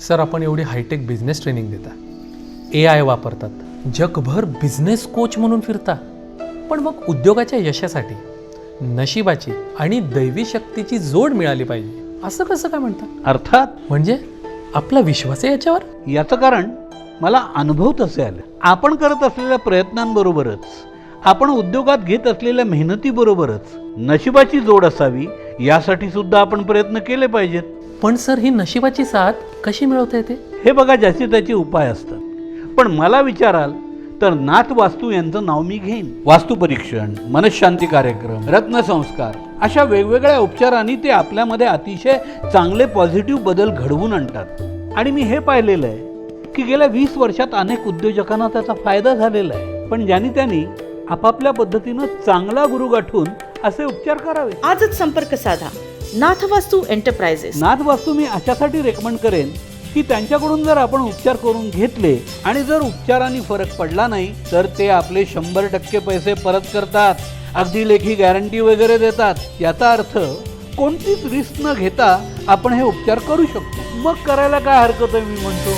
Sir आपण एवढी hi tech business training देता. ए आय वापरतात. जगभर बिझनेस कोच म्हणून फिरता. पण मग उद्योगाच्या यशासाठी नशिबाची आणि दैवी शक्तीची जोड मिळाली पाहिजे. असं कसं काय म्हणता? अर्थात? म्हणजे आपला विश्वास आहे याच्यावर? याचं कारण मला अनुभव तसे आले. आपण करत असलेल्या प्रयत्नांबरोबरच आपण उद्योगात घेत असलेल्या मेहनतीबरोबरच नशिबाची जोड असावी यासाठी सुद्धा आपण प्रयत्न केले पाहिजेत. पण सर ही नशिबाची साथ कशी मिळवता येते? हे बघा ज्याचे त्याचे उपाय असतात. पण मला विचाराल तर नाथ वास्तू यांचं नाव मी घेईन. वास्तू परीक्षण मनशांती कार्यक्रम रत्नसंस्कार अशा वेगवेगळ्या उपचारांनी ते आपल्यामध्ये अतिशय चांगले पॉझिटिव्ह बदल घडवून आणतात. आणि मी हे पाहिलेलं आहे की गेल्या वीस वर्षात अनेक उद्योजकांना त्याचा फायदा झालेला आहे. पण ज्यांनी त्यांनी आपापल्या पद्धतीनं चांगला गुरु गाठून असे उपचार करावे. आजच संपर्क साधा. नाथवास्तू एंटरप्राइजेस नाथवास्तू मी अशासाठी रेकमेंड करेन की त्यांच्याकडून जर आपण उपचार करून घेतले आणि जर उपचाराने फरक पडला नाही तर ते आपले शंभर टक्के पैसे परत करतात. अगदी लेखी गॅरंटी वगैरे देतात. याचा अर्थ कोणतीच रिस्क न घेता आपण हे उपचार करू शकतो. मग करायला काय हरकत आहे मी म्हणतो?